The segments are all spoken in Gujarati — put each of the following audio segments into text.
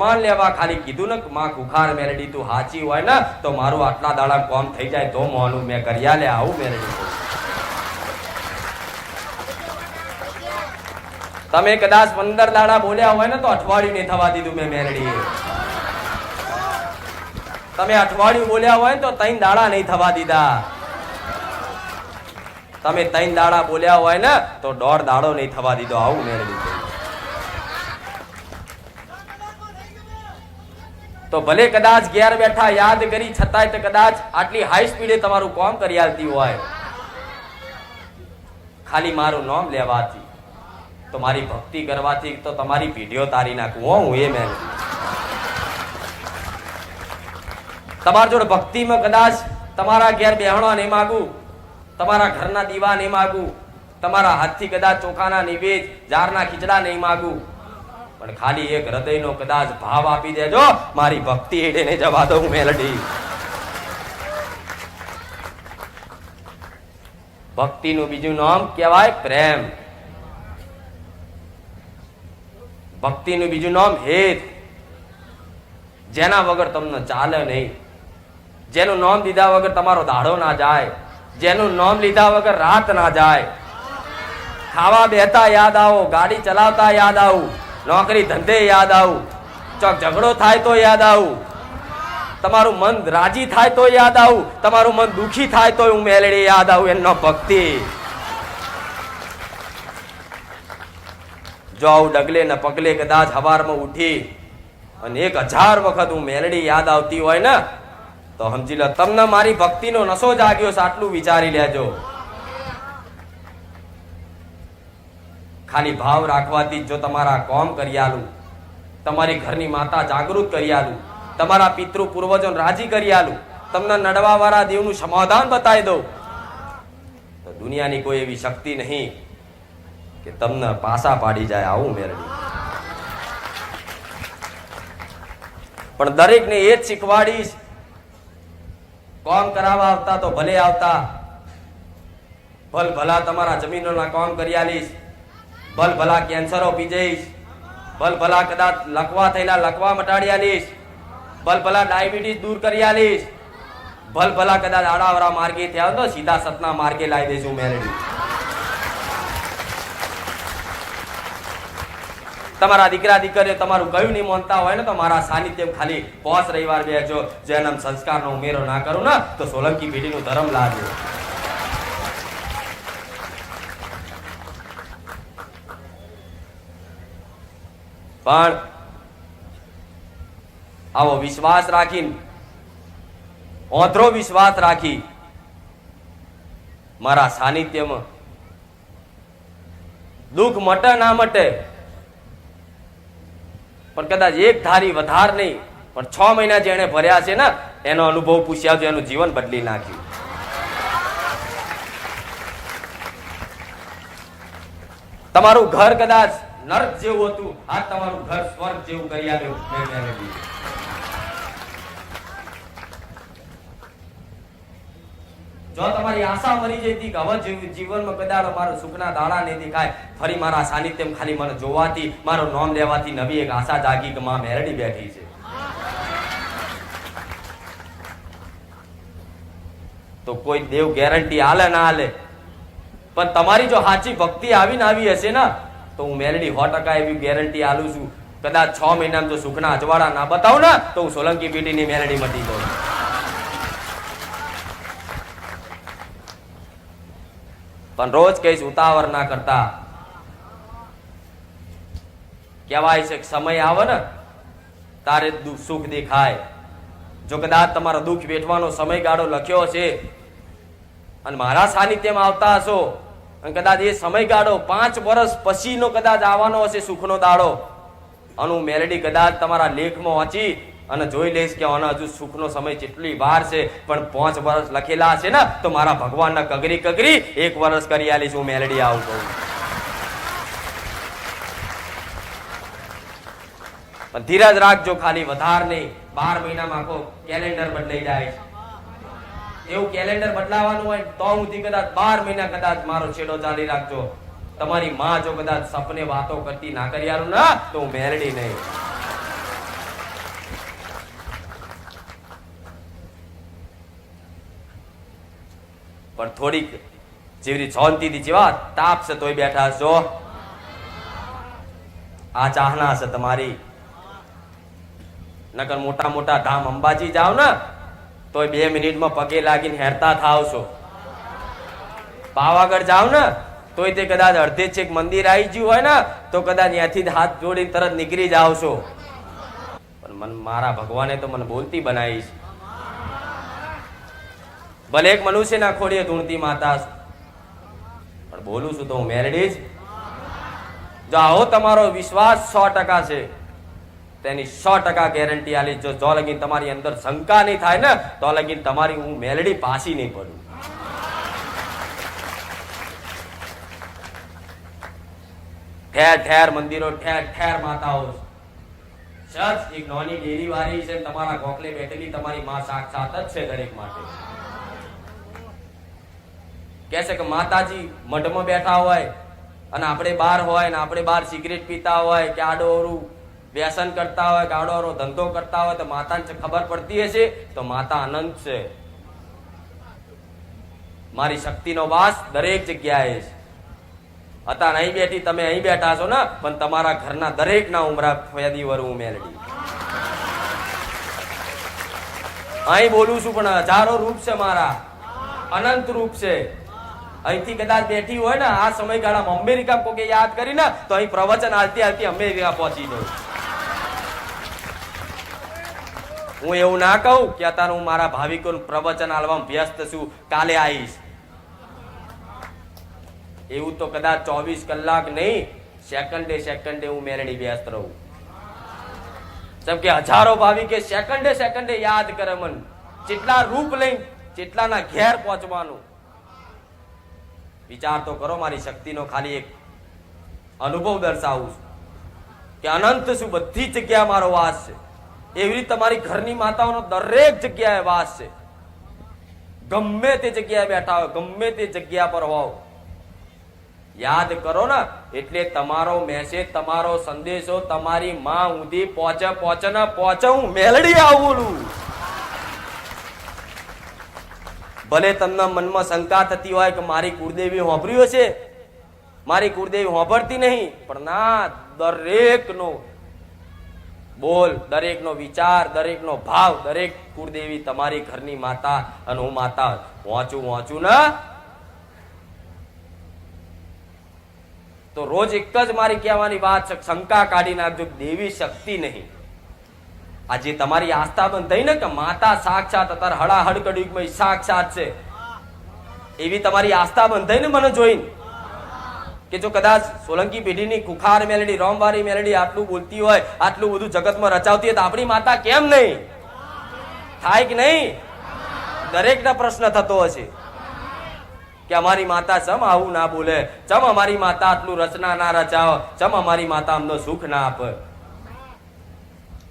માન લેવા ખાલી કીધું ને માં કુખાર મેલડી તું હાચી હોય ને, તો મારું આટલા દાડા કોમ થઈ જાય, તો મોનું મેં કર્યા લે, આવું મેલડી તમે કદાચ પંદર દાડા બોલ્યા હોય ને, તો અઠવાડિયું નહીં થવા દીધું મેં મેલડી તમે અઠવાડિયું બોલ્યા હોય તો ત્રણ દાડા નહીં થવા દીધા. તમે ત્રણ દાડા બોલ્યા હોય ને, તો દોઢ દાડો નહીં થવા દીધો, આવું મેળવી તો ભલે કદાચ ઘેર બેઠા યાદ કરી છતાંય તો કદાચ આટલી હાઈ સ્પીડે તમારું કોમ કરી આવતી હોય. ખાલી મારું નામ લેવાથી. તો મારી ભક્તિ કરવાથી તો તમારી પીઢીઓ તારી નાખું. હો એ મેં. તમારા જોડે ભક્તિમાં કદાચ તમારા ઘેર બેહણો નહીં માગું, તમારા ઘરના દીવા નહીં માગું, તમારા હાથથી કદાચ ચોખાના નિવેદ, જારના ખીચડા નહીં માગું પણ ખાલી એક હૃદયનો કદાચ ભાવ આપી દેજો, મારી ભક્તિ હેડે જવા દઉં મેલડી. ભક્તિનું બીજું નામ કહેવાય પ્રેમ. ભક્તિનું બીજું નામ હેત. જેના વગર તમને ચાલે નહીં. જેનું નામ લીધા વગર તમારો દાડો ના જાય. જેનું નામ લીધા વગર રાત ના જાય. ખાવા બેતા યાદ આવો, ગાડી ચલાવતા યાદ આવું. નોકરી ધંધે યાદ આવું. ચોક ઝઘડો થાય તો યાદ આવું. તમારું મન રાજી થાય તો યાદ આવું. તમારું મન દુખી થાય તો હું મેલડી યાદ આવું એમનો ભક્તિ. જો આવું ડગલે ને પગલે કદાચ હવારમાં ઉઠી અને એક હજાર વખત હું મેલડી યાદ આવતી હોય ને, તો સમજી લો, તમને મારી ભક્તિનો નશો જાગ્યો છે, આટલું વિચારી લેજો. ખાલી ભાવ રાખવાથી જ તમારા કોમ કરી આલું, તમારી ઘરની માતા જાગૃત કરી આલું, તમારા પિતૃ પૂર્વજો રાજી કરી આલું, તમને નડવા વાળા દેવનું સમાધાન બતાવી દઉં. તો દુનિયાની કોઈ એવી શક્તિ નહીં કે તમને પાસા પાડી જાય આવું મેળવી પણ દરેકને એ જ શીખવાડીશ કોમ કરાવવા આવતા તો ભલે આવતા, ભલ ભલા તમારા જમીનોના કોમ કરી આલીશ. ભલ ભલા કેન્સરો પીજઈશ ભલ ભલા કદાચ લકવા થયેલા લકવા મટાડી આલીશ ભલ ભલા ડાયાબિટીસ દૂર કરી આલીશ ભલ ભલા કદાચ આડાવરા માર્ગે થયા તો સીધા સતના માર્ગે લાવી દઈશું મેલેડી. તમારા દીકરા દીકરીઓ તમારું કયું નહીં માનતા હોય ને તો મારા સાનિધ્ય ખાલી પોસ રવિવાર બેજો જેનમ સંસ્કારનો ઉમેરો ના કરું ને તો સોલંકી પેઢીનું ધર્મ લાગ્યો પણ આવો વિશ્વાસ રાખીને ઓધરો વિશ્વાસ રાખી મારા સાનિધ્યમાં દુઃખ મટે ના મટે, પણ કદાચ એક ધારી વધાર નહીં, પણ છ મહિના જેણે ભર્યા છે ને, એનો અનુભવ પૂછ્યા તો એનું જીવન બદલી નાખ્યું. તમારું ઘર કદાચ નર્ક જેવું હતું. આ તમારું ઘર સ્વર્ગ જેવું કરી આવ્યું. જો તમારી આશા મરી જતી કે હવે જીવ- જીવનમાં કદાચ મારો સુખના દાડા નહીં દેખાય, ફરી મારા સાનિધ્યમ ખાલી મને જોવાથી, મારો નામ લેવાથી નવી એક આશા જાગી કે માં મેરડી બેઠી છે. તો કોઈ દેવ ગેરંટી હાલે ના હાલે પણ તમારી જો સાચી ભક્તિ આવીને આવી હશે ને તો હું મેલડી સો ટકા એવી ગેરંટી આલું છું. કદાચ છ મહિનામાં જો સુખના અજવાળા ના બતાવું ને, તો હું સોલંકી પેટીની મેલડી મટી દઉં પણ રોજ કહીશ, ઉતાવળ ના કરતા. કહેવાય છે સમય આવે ને, તારે સુખ દેખાય. જો કદાચ તમારો દુઃખ વેઠવાનો સમયગાળો લખ્યો છે અને મારા સાનિધ્યમાં આવતા હશો અને કદાચ એ સમયગાળો પાંચ વર્ષ પછીનો કદાચ આવવાનો હશે સુખનો દાડો. અને હું મેલેડી કદાચ તમારા લેખમાં વાંચી અને જોઈ લઈશ કે આનો હજુ સુખનો સમય કેટલી વાર છે, પણ પાંચ વર્ષ લખેલા હશે ને, તો મારા ભગવાનના કગરી કગરી એક વર્ષ કરી આલીશ હું મેલેડી આવું કહું. ધીરજ રાખજો ખાલી, વધાર નહીં. બાર મહિનામાં આખો કેલેન્ડર બદલાઈ જાય એવું કેલેન્ડર બદલાવાનું હોય તો સુધી કદાચ બાર મહિના કદાચ મારો છેડો ચાલી રાખજો. તમારી માં જો કદાચ સપને વાતો કરતી ના કર્યાનું ના તો હું મેરડી નહીં. પણ થોડીક જેવી શાંતિથી જેવા તાપ છે તોય બેઠા છો. આ ચાહના છે તમારી. નકર મોટા મોટા ધામ અંબાજી જાવ ને તોય બે મિનિટમાં પગે લાગીને હેરતા થાવ છો. પાવાગઢ જાવ ને, તોય તે કદાચ અડધે છેક મંદિર આવી ગયું હોય ને, તો કદાચ ત્યાંથી હાથ જોડીને તરત નીકળી જાવ છો. પણ મન મારા ભગવાને તો મને બોલતી બનાવી છે. ભલે એક મનુષ્યના ખોડીએ ધૂણતી માતા પણ બોલું છું તો હું મેરડી જ. જો આવો તમારો વિશ્વાસ સો ટકા છે. તેની સો ટકા ગેરંટી આલી. જો જો લગીન તમારી અંદર શંકા નહીં થાય ને તો લગીન તમારી હું મેલડી પાસી નહીં પડું ઠેર ઠેર મંદિરો, ઠેર ઠેર માતાઓ સચ એક નોની ડેરી વાળી છે તમારા ગોખલે બેઠેલી, તમારી માં સાક્ષાત જ છે દરેક માટે. કહે છે કે માતાજી, મઢમાં બેઠા હોય અને આપણે બહાર હોય ને આપણે બહાર સિગરેટ પીતા હોય કે આડો અવળું વ્યસન કરતા હોય કે ધંધો કરતા હોય, તો માતાને ખબર પડતી હશે, તો માતા અનંત છે. મારી શક્તિનો વાસ દરેક જગ્યાએ છે. અત્યારે અહીં બેઠી, તમે અહીં બેઠા છો ને, પણ તમારા ઘરના દરેકના ઉમરા ફેદી વરું મેલડી અહીં બોલું છું પણ હજારો રૂપ છે મારા. અનંત રૂપ છે. અહીંથી કદાચ બેઠી હોય ને, આ સમયગાળામાં અમેરિકા કોકે યાદ કરી ને, તો અહીં પ્રવચન હાલતી હાલતી અમેરિકા પહોંચી જવું હું એવું ના કહું કે અત્યારે હું મારા ભાવિકોનું પ્રવચન આલવામાં વ્યસ્ત છું, કાલે આવીશ. એવું તો કદાચ ચોવીસ કલાક નહીં સેકન્ડે સેકન્ડે હું મેરડી વ્યસ્ત રહું. જેમ કે હજારો ભાવિકે સેકન્ડે સેકન્ડે યાદ કરે મન. જેટલા રૂપ લઈ જેટલાના ઘેર પહોંચવાનું. વિચાર તો કરો, મારી શક્તિનો ખાલી એક અનુભવ દર્શાવું કે અનંત શું બધી જગ્યાએ મારો વાસ છે. એવી રીતે તમારી ઘરની માતાઓનો દરેક જગ્યાએ વાસ છે. ગમે તે જગ્યાએ બેઠા હોય, ગમે તે જગ્યા પર હોવ. યાદ કરો ને, એટલે તમારો મેસેજ તમારો સંદેશો તમારી માં ઊંધી પહોંચે પહોંચે ને પહોંચે, હું મેલડી આવું ભલે તમને મનમાં શંકા થતી હોય કે મારી કુળદેવી હોંભર્યું હશે, મારી કુળદેવી હોંભરતી નહીં, પણ ના, દરેકનો બોલ, દરેકનો વિચાર, દરેકનો ભાવ, દરેક કુળદેવી તમારી ઘરની માતા અને હું માતા. વાંચું વાંચું ને? તો રોજ એક જ મારી કહેવાની વાત છે, શંકા કાઢી નાખજો, દેવી શક્તિ નહીં. આ જે તમારી આસ્થા બંધ થઈ ને કે માતા સાક્ષાત અત્યારે હળાહળ કડયુગમાં સાક્ષાત છે. એવી તમારી આસ્થા બંધ થઈ ને મને જોઈને. કે જો કદાચ સોલંકી પેઢીની કુખાર મેલડી, રોમવારી મેલડી આટલું બોલતી હોય, આટલું બધું જગતમાં રચાવતી હોય તો આપણી માતા કેમ નહીં? થાય કે નહીં? દરેકના પ્રશ્ન થતો હશે કે અમારી માતા ચમ આવું ના બોલે? ચમ અમારી માતા આટલું રચના ના રચાવ? ચમ અમારી માતા અમને સુખ ના આપે?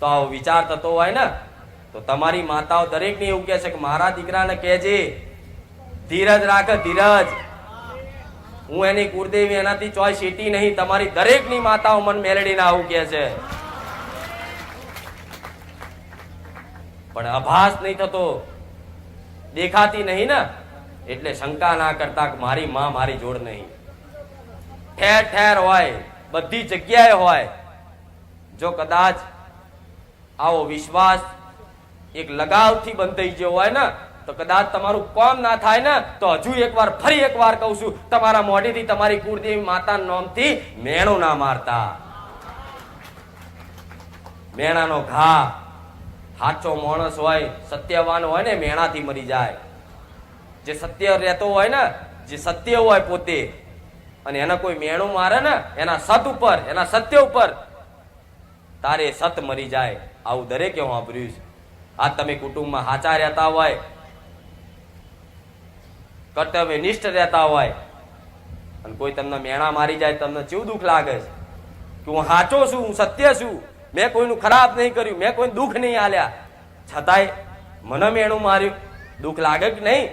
તો આવો વિચાર થતો હોય ને, તો તમારી માતાઓ દરેકને એવું કહે છે કે, મારા દીકરાને કહેજે, ધીરજ રાખ, ધીરજ. હું એની કુળદેવી એનાથી ચોય સીટી નહીં, તમારી દરેકની માતાઓ મન મેલડીને આવું કહે છે. પણ અભાસ નહીં થતો. દેખાતી નહીં ને, એટલે શંકા ના કરતા કે મારી માં મારી જોડ નહીં. ઠેર ઠેર હોય, બધી જગ્યાએ હોય. જો કદાચ આવો વિશ્વાસ એક લગાવથી બંધાઈ ગયો હોય ને તો કદાચ તમારું કોમ ના થાય ને, તો હજુ એકવાર ફરી એકવાર કહું છું, તમારા મોઢેથી તમારી કુળદેવી માતા નામથી મેણું ના મારતા. મેણાનો ઘા સાચો માણસ હોય, સત્યવાન હોય ને, મેણાથી મરી જાય. જે સત્ય રહેતો હોય ને, જે સત્ય હોય પોતે, અને એને કોઈ મેણું મારે ને, એના સત ઉપર, એના સત્ય ઉપર, તારે સત મરી જાય. આવું દરેકે વાપર્યું છે. આ તમે કુટુંબમાં હાચા રહેતા હોય કર્તવ્ય નિષ્ઠ રહેતા હોય અને કોઈ તમને મેણા મારી જાય તમને કેવું દુઃખ લાગે છે. કે હું સાચો છું, હું સત્ય છું, મેં કોઈનું ખરાબ નહીં કર્યું, મેં કોઈ દુઃખ નહીં આલ્યા. છતાંય મને મેણું માર્યું. દુઃખ લાગે કે નહીં?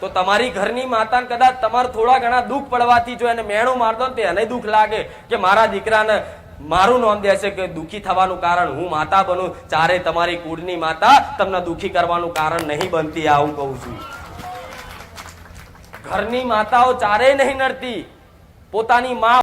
તો તમારી ઘરની માતાને કદાચ તમારે થોડા ઘણા દુઃખ પડવાથી જો એને મેણું મારતો ને એને દુઃખ લાગે કે મારા દીકરાને મારું નામ દેશે કે દુઃખી થવાનું કારણ હું માતા બનું. ચારે તમારી કુળની માતા તમને દુઃખી કરવાનું કારણ નહીં બનતી, આવું કહું છું. ઘરની માતાઓ ચારેય નહીં નડતી. પોતાની માં